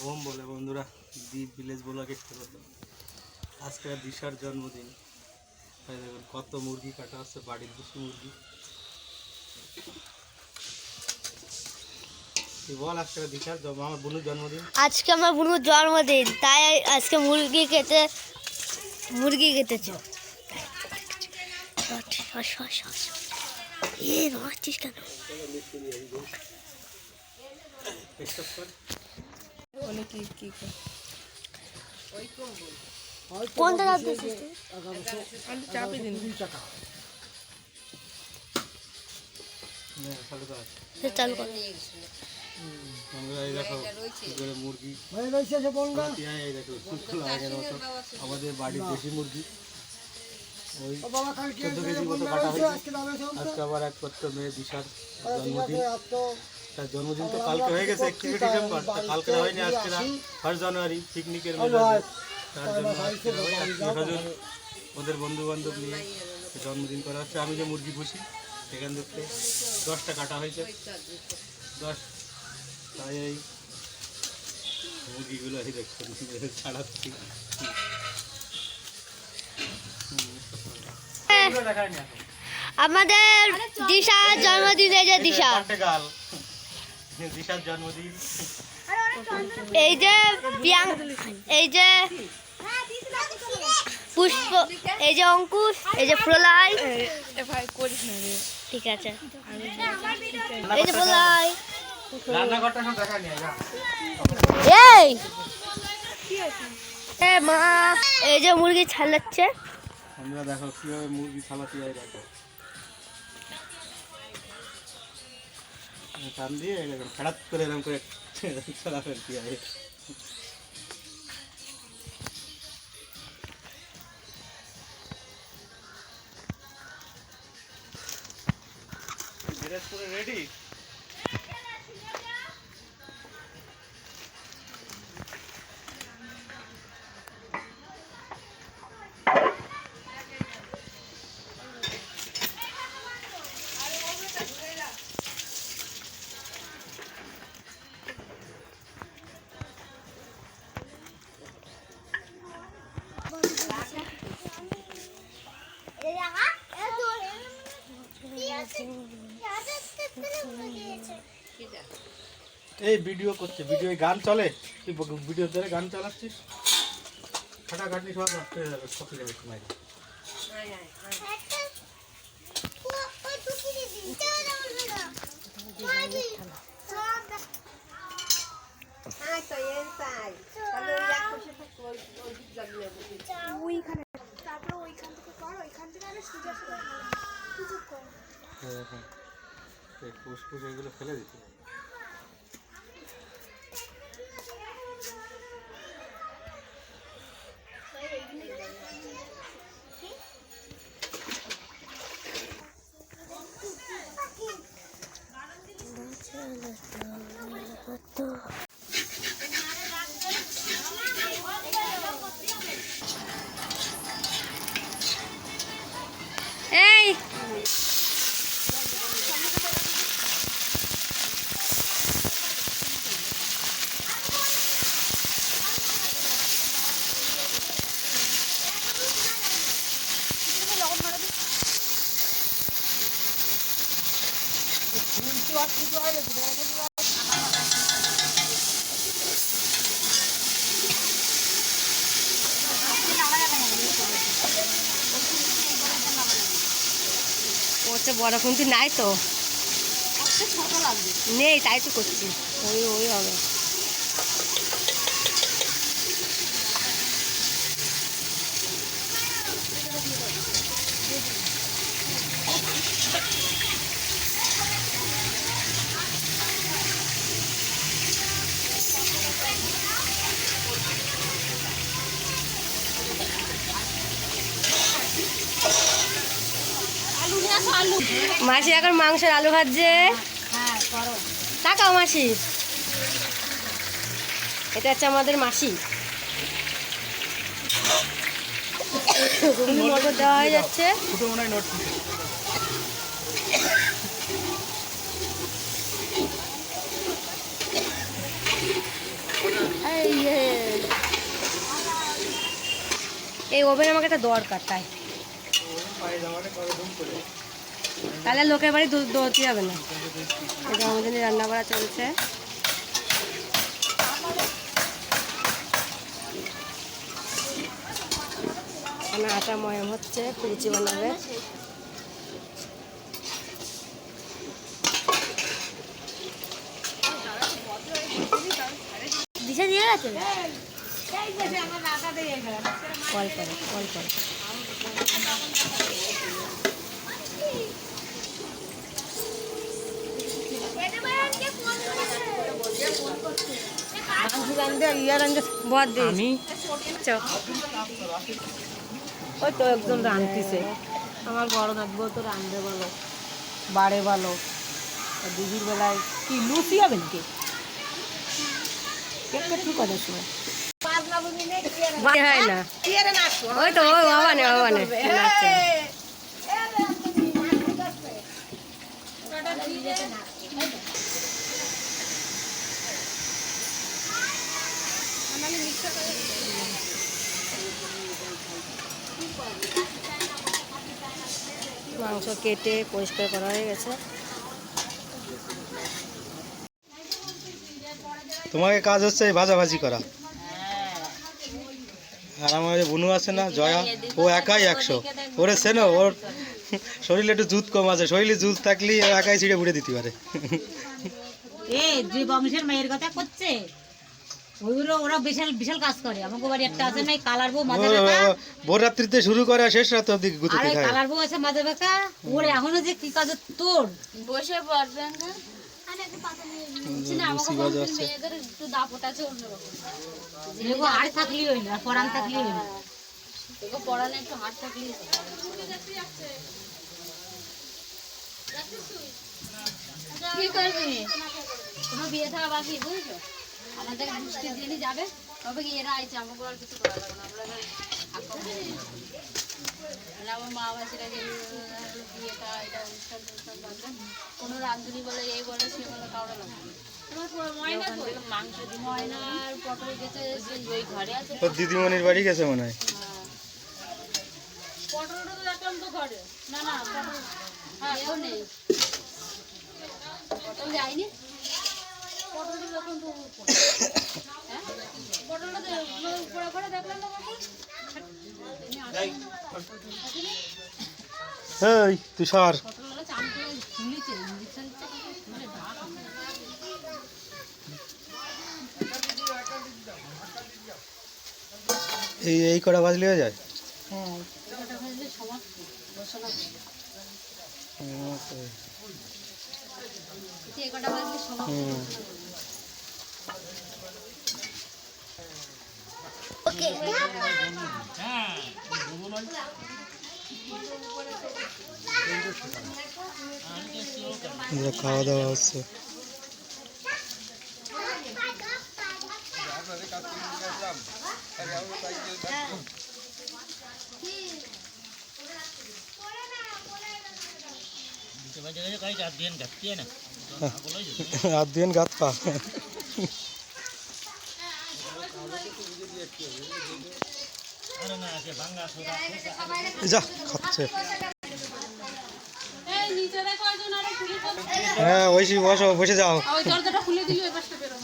Bomb বলে বন্ধুরা দ্বীপ ভিলেজ ব্লগে স্বাগত আজকে দিশার জন্মদিন। তাই দেখুন কত মুরগি কাটা হচ্ছে বাড়ির দেশি মুরগি। বল আজকে দিশার আমার বোনের জন্মদিন। আজকে আমার বুনুর জন্মদিন তাই আজকে মুরগি কেটে মুরগি কেটেছে। এ মারছিস কেন? কোনটা চালু কর। দেখো কি করে মুরগি টিয়ায় এই দেখো শুকনো আগের মতো আমাদের বাড়ির দেশি মুরগি। ওই চোদ্দ কেজি মতো কাটা হয়েছে। আজকে আবার এক পত্র মেয়ে দিশার জন্মদিন। তার জন্মদিন তো কালকে হয়ে গেছে একত্রিশে ডিসেম্বর কালকে হয়নি আজকে ফার্স্ট জানুয়ারি পিকনিকের। তার জন্য আজকে ওদের বন্ধু বান্ধব নিয়ে জন্মদিন করা হচ্ছে। আমি যে মুরগি পুষি সেখান থেকে দশটা কাটা হয়েছে। দশ তাই এই মুরগিগুলো এই দেখছেন ছাড়াচ্ছি না আমাদের দিশা জন্মদিন এই যে দিশা। দিশার জন্মদিন। এই যে এই যে পুষ্প এই যে অঙ্কুশ এই যে প্রলয় ঠিক আছে। এই যে প্রলয়। এই! এ মা এই যে মুরগি ছাড়াচ্ছে। আমরা দেখো কীভাবে মুরগি ছালাতে হয় দেখো। টান দিয়ে এরকম খারাপ করে এরকম করে ছাড়া ফেলতে দিনাজপুরে রেডি এই ভিডিও করছে ভিডিও গান চলে তুই ভিডিও ধরে গান চালাচ্ছিস খাটা খাটনি সব নষ্ট হয়ে যাবে সময় তারপরে ওইখান থেকে কর ওইখান থেকে আরে সোজা সোজা কর। কর। ফুসফুস এগুলো ফেলে দিতে। এই ওতে বড় খুন্তি নাই তো। নেই তাই তো করছি। ওই ওই হবে। মাসি এখন মাংসের আলু ভাজছে তাকাও মাসি। এটা হচ্ছে আমাদের মাসি। মটর দেওয়া হয়ে যাচ্ছে। এই ওভেন আমাকে একটা দরকার, তাই। তাহলে লোকের বাড়ি দুধ দৌড়তে হবে না। এটা আমাদের রান্না করা চলছে আটা ময়াম হচ্ছে লুচি বানাবে। কল করে কল করে। আমি ওই তো একজন রাঁধতিছে আমার বড় নাচবো তো রাঁধবে বলো বাড়ে বলো দিদির বেলায় কি লুচি হবে নাকি কেকটা ঠিক আছে সময় হয় না ওই তো ওই নাচছে। মাংস কেটে পরিষ্কার করা হয়ে গেছে। তোমাকে কাজ হচ্ছে এই ভাজাভাজি করা। আর আমার বুনু আছে না জয়া ও একাই একশো। ওরে সেনো ওর শরীরে একটু জুত কম আছে শরীরে জুত থাকলে ও একাই ছিঁড়ে বুড়ে দিতে পারে। এ যে বংশের মেয়ের কথা করছে? ওইগুলো ওরা বিশাল বিশাল কাজ করে। আমাকে বাড়ি একটা আছে না কালার বউ মাঝে বেঁকা। ভোর রাত্রিতে শুরু করে শেষ রাত অব্দি আর গুতিতে ওই কালার বউ আছে মাঝে বেঁকা। ওর এখনও যে কি কাজ তোর? বসে পড়বেন না। লুচি ভাজা আছে। মেয়েদের একটু দাপট আছে অন্যরকম। দেখো আর থাকলি হইল আর থাকলি হইল পড়ালে একটু হাট থাকলেই কি করবি? কোনো বিয়ে থাকা বাকি বুঝছ? আমাদের বৃষ্টির দিনই যাবে তবে কি এরা আইছে আমাকে আর কিছু করা যাবে না। আমরা এবার আমার মা বাসিরা যে বিয়েটা এটা অনুষ্ঠান টনুষ্ঠান বাঁধবে কোনো রাঁধুনি বলে এই বলে সে বলে কাউরে লাগবে থেকে মাংস দিন ময়নার পটল গেছে সেই ওই ঘরে আছে। ওর দিদিমণির বাড়ি গেছে মনে হয়? পটলটা তো দেখলাম তো ঘরে। না না পটল হ্যাঁ নেই। পটল যায়নি? পটলটা দেখলাম তো হ্যাঁ পটলটা তো উপরে দেখলাম না এই তুষার। এই এই কটা বাজলে হয়ে যায়? হ্যাঁ ওটা ভাজলে সমাপ্ত রসনা এগারোটা বাজলে সমাপ্ত হুম আমরা খাওয়া হচ্ছে হাত গাত পা। যা খাচ্ছে। আরও হ্যাঁ ওইসি বসো বসে যাও। দরজাটা খুলে দিলে ওই পাশটা বেরো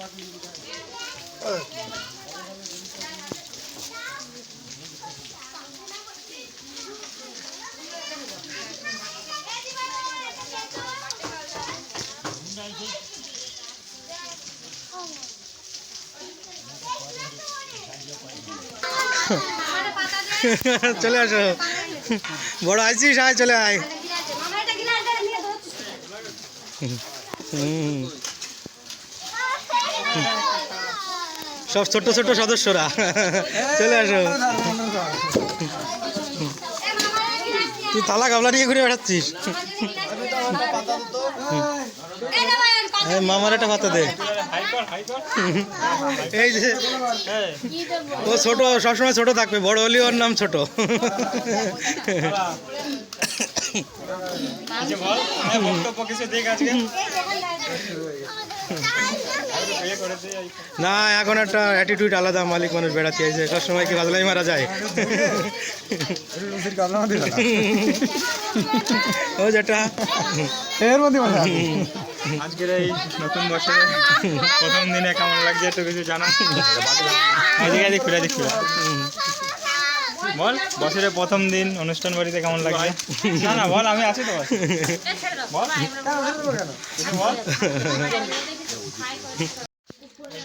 চলে আসো বড় আইছিস আয় চলে আয় হুম। সব ছোট ছোট সদস্যরা। চলে আসো। তুই তালা গাবলা নিয়ে ঘুরে বেড়াচ্ছিস? এই মামার একটা পাতা দে। এই যে ও ছোট সবসময় ছোট থাকবে। বড় হলেও ওর নাম ছোট। না এখন একটা অ্যাটিটিউড আলাদা মালিক মানুষ বেড়াতে আছে সবসময় কি বাদলাই মারা যায়? ও যেটা এর মধ্যে আজকের এই নতুন বছরে প্রথম দিনে কেমন লাগছে একটু কিছু জানা? এদিক ঘুরে এদিক বল বছরের প্রথম দিন অনুষ্ঠান বাড়িতে কেমন লাগছে? না না বল আমি আছি তো বল।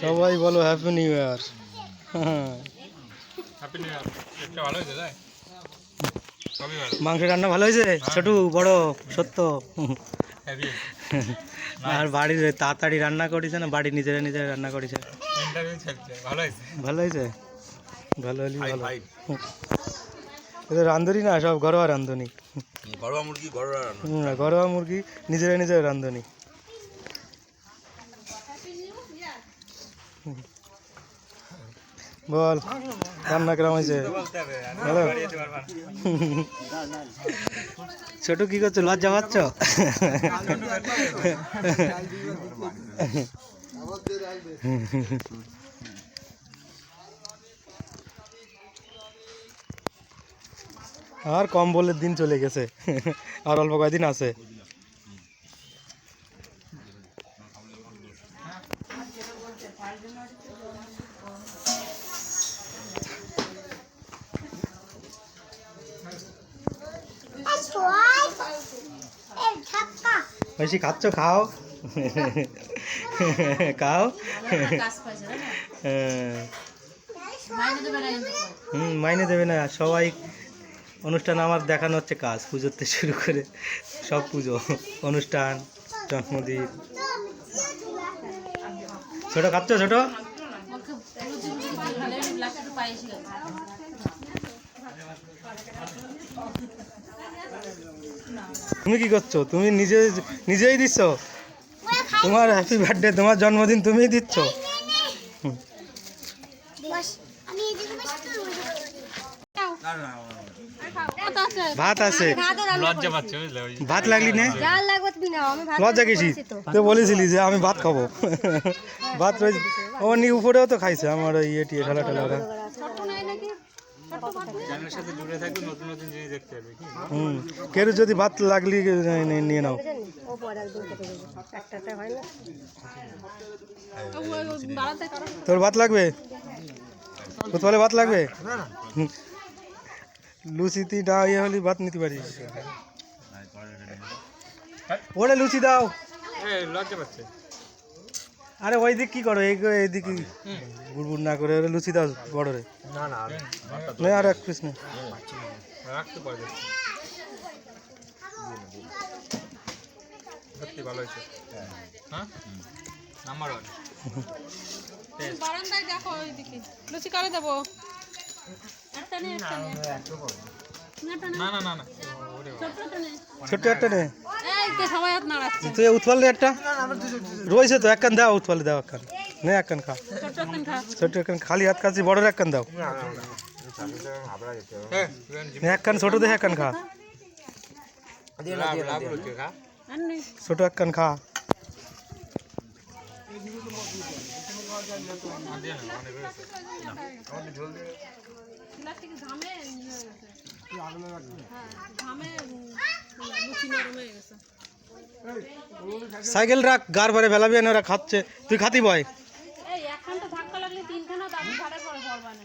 সবাই বলো হ্যাপি নিউ ইয়ার মাংস রান্না ভালো হয়েছে? ছোট বড় সত্য? আর বাড়ির তাড়াতাড়ি রান্না করেছে না বাড়ি নিজেরা নিজেরা রান্না করেছে। ভালো হয়েছে। ভালো হয়েছে? ভালো হলে ভালো। এটা রান্ধনি না সব ঘরোয়া রান্ধনি। ঘরোয়া মুরগি ঘরোয়া ঘরোয়া মুরগি নিজেরা নিজেরা রান্ধনি। বল রান্না কেমন হয়েছে? হ্যালো? ছোট কি করছ, লজ্জা পাচ্ছ? আর কম বলের দিন চলে গেছে, আর অল্প কয়দিন আছে। বেশি খাচ্ছ? খাও। খাও। হুম, মাইনে দেবে না। সবাই অনুষ্ঠান আমার দেখানো হচ্ছে কাজ পুজোতে শুরু করে সব পুজো, অনুষ্ঠান, জন্মদিন। ছোট খাচ্ছ? ছোট? তুমি কি করছ? তুমি নিজে নিজেই দিচ্ছ? তোমার হ্যাপি বার্থডে তোমার জন্মদিন তুমিই দিচ্ছ? ভাত আছে। ভাত লাগলি না? লজ্জা গেছি তো। বলেছিলি যে আমি ভাত খাব। ভাত রয়েছে ও নি উপরেও তো খাইছে আমার ওই ইয়ে টিয়ে ঠেলা ঠেলা হুম। কেউ যদি ভাত লাগলি নিয়ে নাও। তোর ভাত লাগবে? কোথাও ভাত লাগবে। লুচিতি না ইয়ে হলে ভাত নিতে পারিস। ওরে লুচি দাও। আরে ওই দিক কি করো? এই এইদিকে বুড়বুড় না করে ওরে লুচি দাও বড় রে না না নে আর এক পিস নে। রাখতে পারবে। সত্যি ভালো হয়েছে। হ্যাঁ? নাম্বার ওয়ান বারান্দায় দেখো ওইদিকে। লুচি করে দেবো? না না। না। না ছোট্ট একটা নে। তুই উৎপাল দে একটা। রয়েছে তো একখান দাও উৎপালে দাও একখান। নে একখান খা। ছোট্ট খা। ছোট্ট একখান খালি হাত কাছে বড় একখান দাও। হ্যাঁ নে একখান ছোট দেখে একখান খা লাভ লাভ হচ্ছে খা আর নেই ছোট একখান খা প্লাস্টিক ঘামে ইয়ে হয়ে গেছে হ্যাঁ ঘামে উম, লুচি নরম হয়ে গেছে সাইকেল রাখ গার ভরে ভেলাবি না ওরা খাচ্ছে তুই খাতি বয় এই একখানটা ধাক্কা লাগলে তিনখানা দাবি ঘাড়ে পড়ে পড়বা না